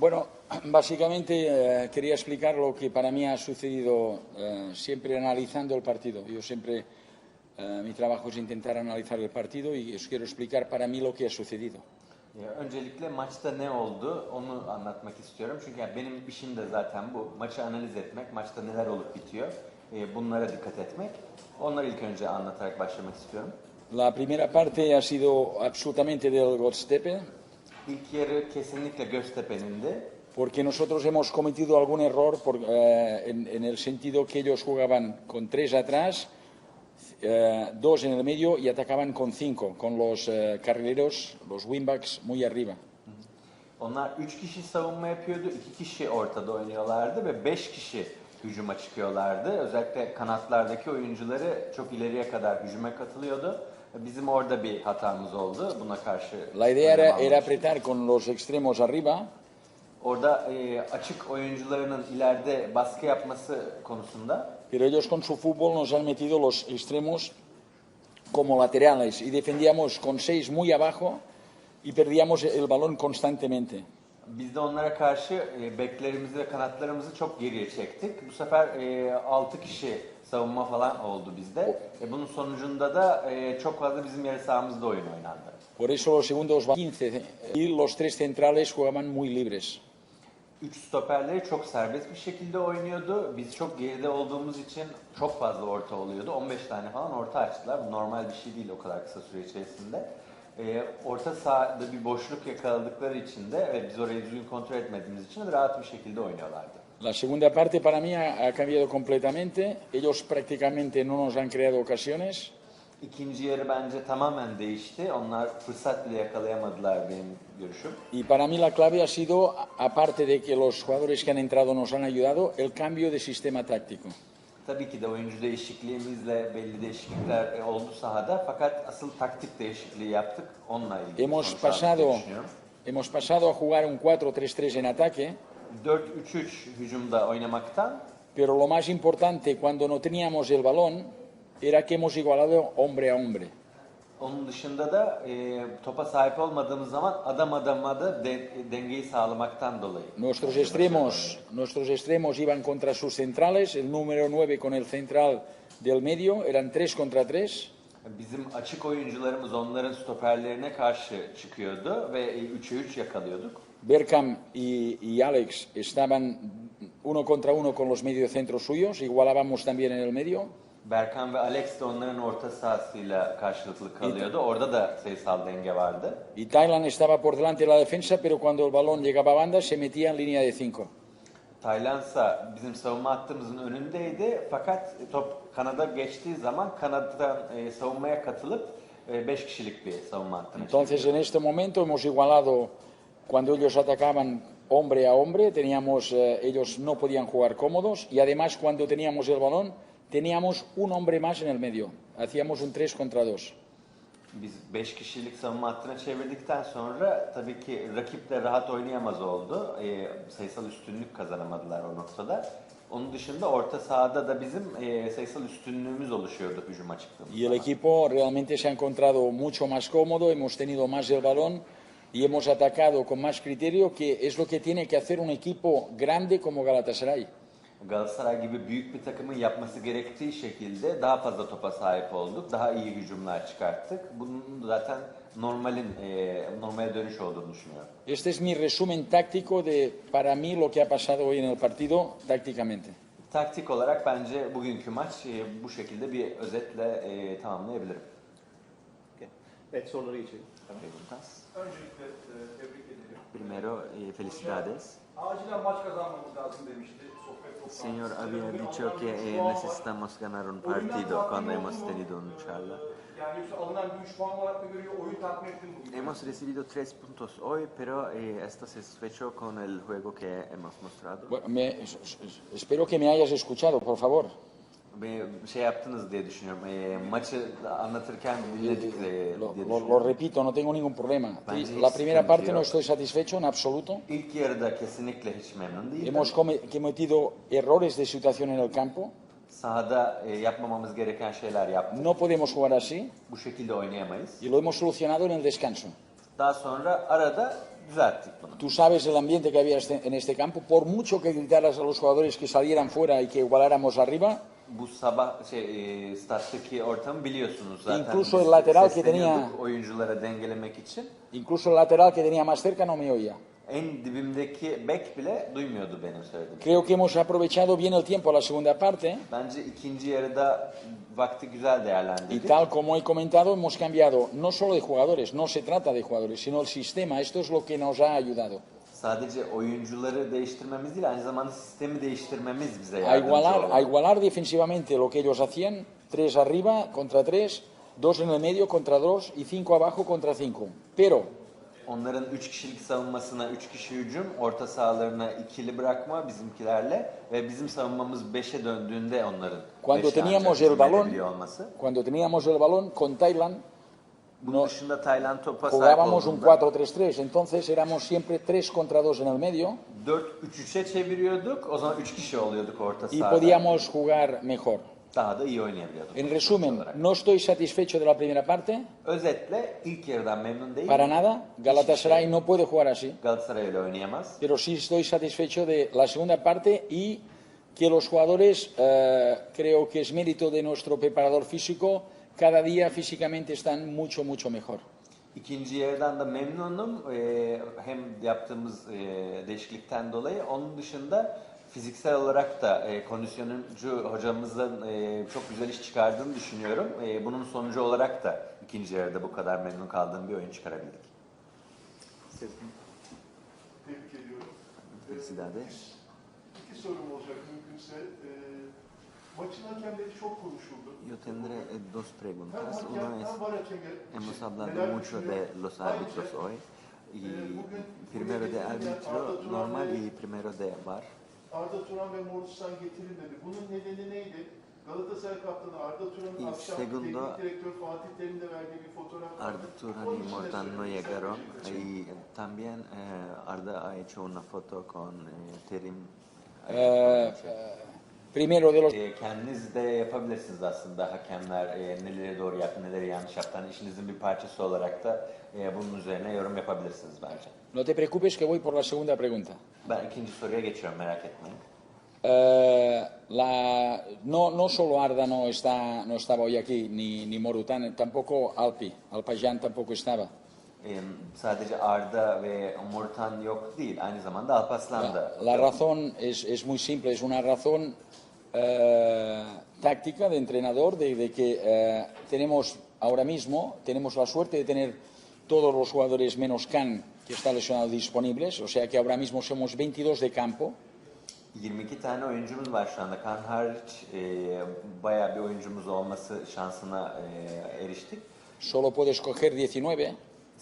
Bueno, básicamente eh, quería explicar lo que para mí ha sucedido eh, siempre analizando el partido. Yo siempre, eh, mi trabajo es intentar analizar el partido y os quiero explicar para mí lo que ha sucedido. Ya, Öncelikle maçta ne oldu onu anlatmak istiyorum. Çünkü yani benim işim de zaten bu. Maçı analiz etmek, maçta neler olup bitiyor. e, Bunlara dikkat etmek. Onları ilk önce anlatarak başlamak istiyorum. La primera parte ha sido absolutamente del Godstepe, İlk yarı kesinlikle Göztepe'nindi. porque nosotros hemos cometido algún error por, eh, en, en el sentido que ellos jugaban con tres atrás, eh, dos en el medio y atacaban con cinco, con los eh, carrileros, los wingbacks muy arriba. Onlar 3 kişi savunma yapıyordu, 2 kişi ortada oynuyorlardı ve 5 kişi hücuma çıkıyorlardı. Özellikle kanatlardaki oyuncuları çok ileriye kadar hücuma katılıyordu. Bizim orada bir hatamız oldu buna karşı. La idea era, era apretar con los extremos arriba Orada e, açık oyuncularının ileride baskı yapması konusunda Pero ellos con su fútbol nos han metido los extremos como laterales y defendíamos con seis muy abajo y perdíamos el balón constantemente. biz de onlara karşı e, beklerimizi ve kanatlarımızı çok geriye çektik. Bu sefer e, 6 kişi savunma falan oldu bizde. E, bunun sonucunda da e, çok fazla bizim yarı sahamızda oyun oynandı. Por eso los segundos 15 y los tres centrales jugaban muy libres. Üç stoperleri çok serbest bir şekilde oynuyordu. Biz çok geride olduğumuz için çok fazla orta oluyordu. 15 tane falan orta açtılar. Bu normal bir şey değil o kadar kısa süre içerisinde. Ee, orta sahada bir boşluk yakaladıkları için de ve biz orayı düzgün kontrol etmediğimiz için de rahat bir şekilde oynuyorlardı. La segunda parte para mí ha, ha cambiado completamente. Ellos prácticamente no nos han creado ocasiones. İkinci yarı bence tamamen değişti. Onlar fırsat bile yakalayamadılar benim görüşüm. Y para mí la clave ha sido, aparte de que los jugadores que han entrado nos han ayudado, el cambio de sistema táctico. Tabii ki de oyuncu değişikliğimizle belli değişiklikler e, oldu sahada fakat asıl taktik değişikliği yaptık. Onunla ilgili Hemos pasado, hemos pasado a jugar un 4-3-3 en ataque, 4-3-3 hücumda oynamaktan pero lo más importante cuando no teníamos el balón era que hemos igualado hombre a hombre. onun dışında da e, topa sahip olmadığımız zaman adam adama da de- dengeyi sağlamaktan dolayı. Nuestros extremos, nuestros extremos iban contra sus centrales, el número 9 con el central del medio, eran 3 contra 3. Bizim açık oyuncularımız onların stoperlerine karşı çıkıyordu ve 3'e 3 yakalıyorduk. Berkham y, y Alex estaban uno contra uno con los mediocentros suyos, igualábamos también en el medio. Berkan ve Alex de onların orta sahasıyla karşılıklı kalıyordu. Orada da sayısal denge vardı. Y Thailand estaba por delante de la defensa, pero cuando el balón llegaba a banda se metía en línea de 5. Taylandsa bizim savunma hattımızın önündeydi fakat top kanada geçtiği zaman kanattan e, savunmaya katılıp 5 kişilik bir savunma hattına Entonces, en este momento hemos igualado, cuando ellos atacaban hombre a hombre, teníamos, eh, ellos no podían jugar cómodos y además cuando teníamos el balón, teníamos un hombre más en el medio. Hacíamos un 3 contra 2. Biz 5 kişilik savunma hattına çevirdikten sonra tabii ki rakip de rahat oynayamaz oldu. E, sayısal üstünlük kazanamadılar o noktada. Onun dışında orta sahada da bizim e, sayısal üstünlüğümüz oluşuyordu hücuma çıktığımız Y el equipo realmente se ha encontrado mucho más cómodo, hemos tenido más el balón y hemos atacado con más criterio, que es lo que tiene que hacer un equipo grande como Galatasaray. Galatasaray gibi büyük bir takımın yapması gerektiği şekilde daha fazla topa sahip olduk. Daha iyi hücumlar çıkarttık. Bunun zaten normalin e, normale dönüş olduğunu düşünüyorum. Este es mi resumen táctico de, para mí, lo que ha pasado hoy en el partido tácticamente. Taktik olarak bence bugünkü maç e, bu şekilde bir özetle e, tamamlayabilirim. Evet soruları geçelim. Preguntas. Öncelikle e, tebrik ederim. Primero, eh, felicidades. Acilen maç kazanmamız lazım demişti sohbet toplantısı. Señor había dicho alınan que eh, puan var. necesitamos ganar un Oyundan partido tatmin cuando oldun hemos mu? tenido un charla. Yani yoksa alınan bir 3 puan olarak mı görüyor? Oyun tatmin etti mi bugün? Hemos recibido tres puntos hoy, pero eh, ¿está satisfecho con el juego que hemos mostrado? Bueno, me- es- es- espero que me hayas escuchado, por favor. Şey yaptınız diye düşünüyorum. E, maçı anlatırken dinledik e, diye Lo, lo- lo repito, no tengo ningún problema. Bence La primera parte no yok. estoy satisfecho en absoluto. İlk yarıda kesinlikle hiç memnun değildim. Hemos come- cometido errores de situación en el campo. Sahada e, yapmamamız gereken şeyler yaptık. No podemos jugar así Bu şekilde oynayamayız. y lo hemos solucionado en el descanso. Daha sonra arada. Tú sabes el ambiente que había este- en este campo. Por mucho que gritaras a los jugadores que salieran fuera y que igualáramos arriba, Bu sabah şey e, stat'taki ortamı biliyorsunuz zaten. Incluso el lateral que tenía- oyunculara dengelemek için. incluso el lateral que tenía más cerca no me oía. En dibimdeki bek bile duymuyordu benim söylediğimi. Creo que hemos aprovechado bien el tiempo a la segunda parte Bence ikinci yarıda vakti güzel y değerlendirdik. tal como he comentado hemos cambiado no solo de jugadores, no se trata de jugadores, sino el sistema. Esto es lo que nos ha ayudado Sadece oyuncuları değiştirmemiz değil, aynı zamanda sistemi değiştirmemiz bize a yardımcı igualar, oldu. a igualar defensivamente lo que ellos hacían, tres arriba contra tres, dos en el medio contra dos y cinco abajo contra cinco. Pero Onların 3 kişilik savunmasına 3 kişi hücum, orta sahalarına ikili bırakma bizimkilerle ve bizim savunmamız 5'e döndüğünde onların Cuando beşe teníamos el hücum balón- edebiliyor olması. cuando teníamos el balón con Thailand Bunun dışında Tayland topa sahip jugábamos un olduğunda 4-3-3, entonces éramos siempre 3 contra 2 en el medio 4-3-3'e çeviriyorduk. O zaman 3 kişi oluyorduk orta y sahada. podíamos jugar mejor. Daha da iyi oynayabiliyorduk. En resumen, no estoy satisfecho de la primera parte, Özetle ilk yarıdan memnun değilim. para nada. Galatasaray no puede jugar así, Galatasaray öyle oynayamaz. pero sí estoy satisfecho de la segunda parte y que los jugadores, eh, creo que es mérito de nuestro preparador físico, cada día físicamente están mucho, mucho mejor. İkinci yarıdan da memnunum. Ee, hem yaptığımız e, değişiklikten dolayı. Onun dışında fiziksel olarak da e, kondisyoncu hocamızın e, çok güzel iş çıkardığını düşünüyorum. E, bunun sonucu olarak da ikinci yarıda bu kadar memnun kaldığım bir oyun çıkarabildik. Tebrik ediyorum. Ee. İki sorum olacak mümkünse. Ee, maçın hakemleri çok konuşuldu. Yo tendré eh, dos preguntas. Una es, hemos hablado mucho de los árbitros hoy. Y e, bugün primero de árbitro normal y primero de VAR. Arda Turan ve Morris'tan getirilmedi. Bunun nedeni neydi? Galatasaray kaptanı Arda Turan'ın Y akşam segundo, teknik direktör Fatih Terim'le verdiği bir fotoğraf. Arda Turan y Mortan no llegaron y también eh, Arda ha hecho una foto con eh, Terim. Eh, eh, primero de los E, kendiniz de yapabilirsiniz aslında hakemler e, neleri doğru yaptı, neleri yanlış yaptı. Hani işinizin bir parçası olarak da e, bunun üzerine yorum yapabilirsiniz bence. No te preocupes que voy por la segunda pregunta. Ben ikinci soruya geçiyorum merak etmeyin. Eh, la, no, no solo Arda no, está, no estaba hoy aquí, ni, ni Morutan, tampoco Alpi, Alpayán tampoco estaba. Sadece Arda ve Mortan yok değil, aynı zamanda Alpaslan da. La, la razón es, es muy simple, es una razón eh, táctica de entrenador, de, de que eh, tenemos ahora mismo, tenemos la suerte de tener todos los jugadores menos Can, que está lesionado, disponibles, o sea que ahora mismo somos 22 de campo. 22 tane oyuncumuz var şu anda. Kan hariç e, bayağı bir oyuncumuz olması şansına e, eriştik. Solo puedes coger 19.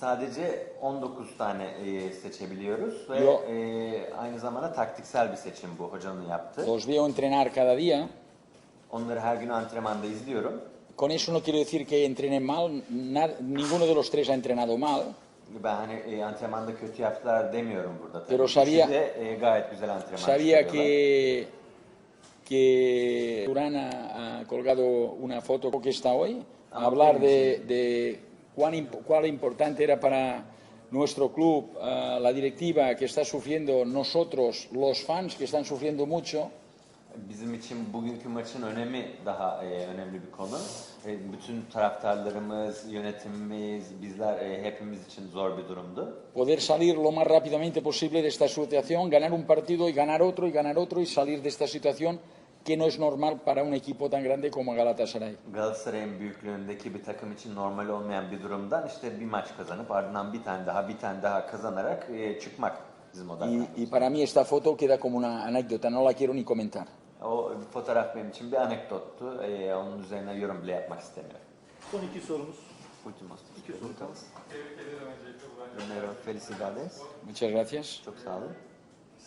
Sadece 19 tane e, seçebiliyoruz ve Yo- e, aynı zamanda taktiksel bir seçim bu hocanın yaptığı. Los veo entrenar cada día. Onları her gün antrenmanda izliyorum. Con eso no quiero decir que entrenen mal, na- ninguno de los tres ha entrenado mal, Ben hani e, antrenmanda kötü yaptılar demiyorum burada. Tabii. Pero Üçü sabía- de e, gayet güzel antrenman Sabía çıkarıyorlar. que, que Durán ha, ha colgado una foto que está hoy, a hablar de, de cuán, cuán importante era para nuestro club, eh, la directiva que está sufriendo, nosotros, los fans que están sufriendo mucho. Bizim için bugünkü maçın önemi daha e, önemli bir konu. E, bütün taraftarlarımız, yönetimimiz, bizler e, hepimiz için zor bir durumdu. Poder salir lo más rápidamente posible de esta situación, ganar un partido y ganar otro y ganar otro y salir de esta situación que no es normal para un equipo tan grande como Galatasaray. Galatasaray'ın büyüklüğündeki bir takım için normal olmayan bir durumdan işte bir maç kazanıp ardından bir tane daha bir tane daha kazanarak e, çıkmak bizim odaklarımız. Y, y para mí esta foto queda como una anécdota, no la quiero ni comentar. O fotoğraf benim için bir anekdottu. E, onun üzerine yorum bile yapmak istemiyorum. Son iki sorumuz. Últimos İki soru kaldı. Tebrik ederim öncelikle felicidades. Muchas gracias. Çok sağ olun.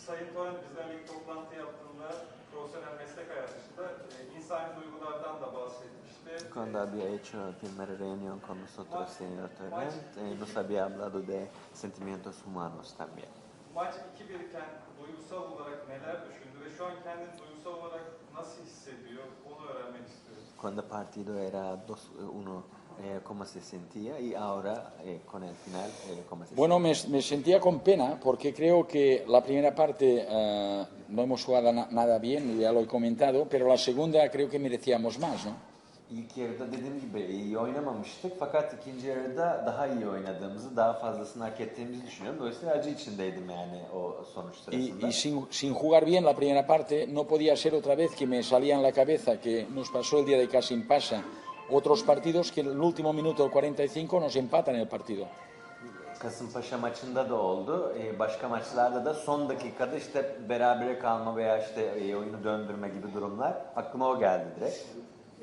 Sayın Turan bizden bir toplantı yaptığında profesyonel meslek hayatında e, insani duygulardan da bahsetmişti. Cuando había hecho la primera reunión con nosotros, señor Torrent, eh, nos había hablado de sentimientos humanos también. Maç 2-1 iken duygusal olarak neler düşündü ve şu an kendini duygusal olarak nasıl hissediyor onu öğrenmek istiyorum. Cuando el partido era 2-1 eh, ¿cómo se sentía? Y ahora eh, con el final, eh, ¿cómo se Bueno, me, me sentía con pena porque creo que la primera parte eh, no hemos jugado na- nada bien, ya lo he comentado, pero la segunda creo que merecíamos más, ¿no? İlk yarıda dediğim gibi iyi oynamamıştık fakat ikinci yarıda daha iyi oynadığımızı, daha fazlasını hak ettiğimizi düşünüyorum. Dolayısıyla acı içindeydim yani o sonuç Y, sin, sin jugar bien la primera parte, no podía ser otra vez que me salía en la cabeza que nos pasó el día de Casim Pasa otros partidos que en el último minuto, el 45, nos empatan el partido. Kasımpaşa maçında da oldu. Ee, başka maçlarda da son dakikada işte berabere kalma veya işte oyunu döndürme gibi durumlar. Aklıma o geldi direkt.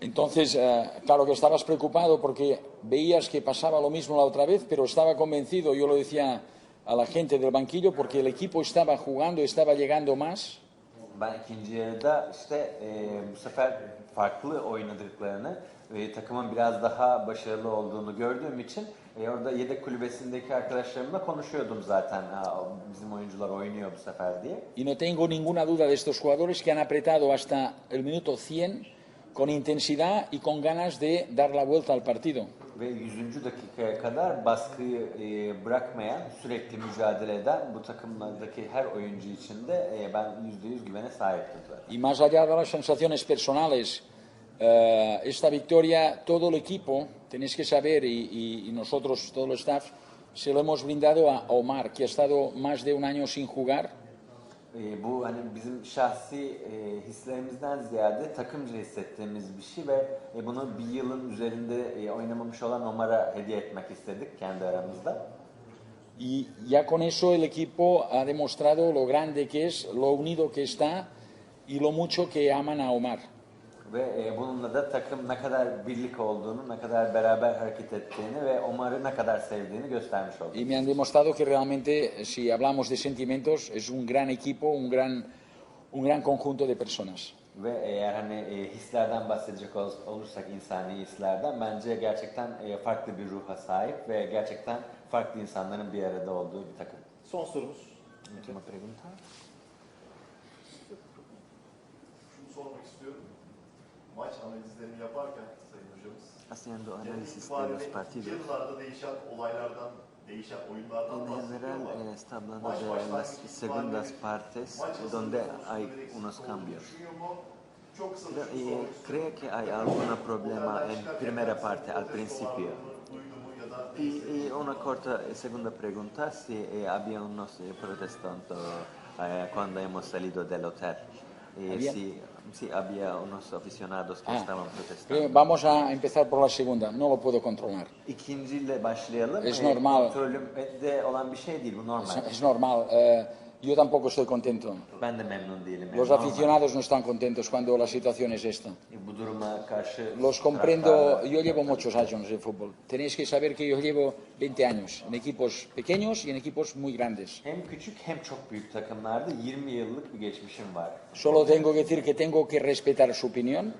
Entonces, eh, claro que estabas preocupado porque veías que pasaba lo mismo la otra vez, pero estaba convencido, yo lo decía a la gente del banquillo, porque el equipo estaba jugando, estaba llegando más. Ben ikinci yarıda işte e, bu sefer farklı oynadıklarını takımın biraz daha başarılı olduğunu gördüğüm için e, orada yedek kulübesindeki arkadaşlarımla konuşuyordum zaten. Ha, bizim oyuncular oynuyor bu sefer diye. Y no tengo ninguna duda de estos jugadores que han apretado hasta el minuto 100 con intensidad y con ganas de dar la vuelta al partido. Ve 100. dakikaya kadar baskıyı e, bırakmayan, sürekli mücadele eden bu takımlardaki her oyuncu için de e, ben %100 güvene sahiptim zaten. Y más allá de las sensaciones personales, eh, esta victoria, todo el equipo, tenéis que saber, y, y- y nosotros, todo el staff, se lo hemos brindado a Omar, que ha estado más de un año sin jugar. E, bu hani bizim şahsi e, hislerimizden ziyade takımca hissettiğimiz bir şey ve e, bunu bir yılın üzerinde e, oynamamış olan Omar'a hediye etmek istedik kendi aramızda. Y ya con eso el equipo ha demostrado lo grande que es, lo unido que está y lo mucho que aman a Omar. Ve e, bununla da takım ne kadar birlik olduğunu, ne kadar beraber hareket ettiğini ve Omar'ı ne kadar sevdiğini göstermiş olduk. Y me han demostrado que realmente, si hablamos de sentimientos, es un gran equipo, un gran, un gran conjunto de personas. Ve eğer hani e, hislerden bahsedecek ol- olursak insani hislerden bence gerçekten e, farklı bir ruha sahip ve gerçekten farklı insanların bir arada olduğu bir takım. Son sorumuz. Última pregunta. Maç analizlerini yaparken Sayın Hocamız, Haciendo análisis de los partidos. yıllarda değişen olaylardan, En general eh, está hablando de las segundas partes donde hay unos cambios. eh, sormak istiyorum. cree que hay alguna problema en primera parte, al principio. Y, y una corta eh, segunda pregunta, si eh, había unos eh, protestantes eh, cuando hemos salido del hotel. Eh. Si, si había unos aficionados que Ah, estaban protestando. Vamos a empezar por la segunda, no lo puedo controlar. İkinciyle başlayalım. Es Eh, normal. Kontrolümde olan bir şey değil, bu normal. Es, es normal. eh, yo tampoco estoy contento. De Los aficionados no están contentos cuando la situación es esta. E, Los comprendo, yo llevo muchos años en fútbol. Tenéis que saber que yo llevo 20 años en equipos pequeños y en equipos muy grandes. Hem küçük hem çok büyük takımlarda 20 yıllık bir geçmişim var. Solo tengo que decir que tengo que respetar su opinión,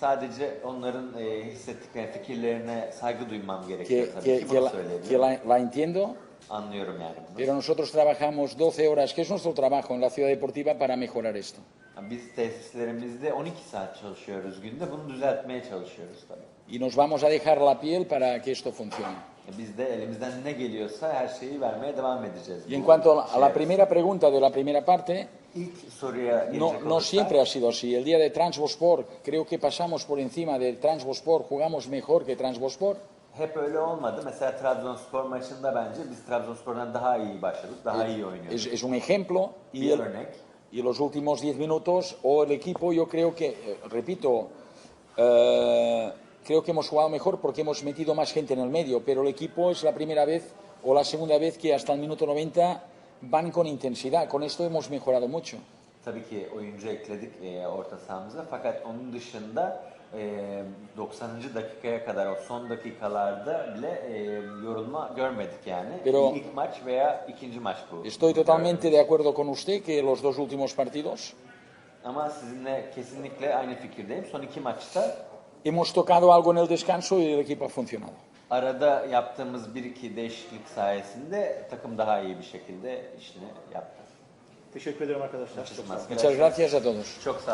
Sadece onların e, hissettiklerine, fikirlerine saygı duymam gerekiyor que, tabii que- ki. que Bunu la, söyleyebilirim. que la- la entiendo, Anlıyorum yani bunu. pero nosotros trabajamos 12 horas, que es nuestro trabajo en la ciudad deportiva, para mejorar esto. Biz tesislerimizde 12 saat çalışıyoruz günde. Bunu düzeltmeye çalışıyoruz tabii. Y nos vamos a dejar la piel para que esto funcione. E, Biz de elimizden ne geliyorsa her şeyi vermeye devam edeceğiz. Y en cuanto a la primera pregunta de la primera parte, no, no siempre ha sido así. El día de Transvospor, creo que pasamos por encima del Transvospor, jugamos mejor que Transvospor. Hep öyle olmadı. Mesela Trabzonspor maçında bence biz Trabzonspor'dan daha iyi başladık, daha iyi oynuyoruz. Es, es un ejemplo. Y, Bir el- örnek. y los últimos 10 minutos, o el equipo, yo creo que, eh, repito, eh, creo que hemos jugado mejor porque hemos metido más gente en el medio, pero el equipo es la primera vez o la segunda vez que hasta el minuto 90 van con intensidad. Con esto hemos mejorado mucho. Tabii ki oyuncu ekledik e, orta sahamıza fakat onun dışında e, 90. dakikaya kadar o son dakikalarda bile e, yorulma görmedik yani. Pero- İlk maç veya ikinci maç bu. Estoy totalmente de acuerdo con usted que los dos últimos partidos Ama sizinle kesinlikle aynı fikirdeyim. Son iki maçta hemos tocado algo en el descanso y el equipo ha funcionado. arada yaptığımız bir iki değişiklik sayesinde takım daha iyi bir şekilde işini yaptı. Teşekkür ederim arkadaşlar. Çok sağ olun. Muchas gracias a todos. Çok sağ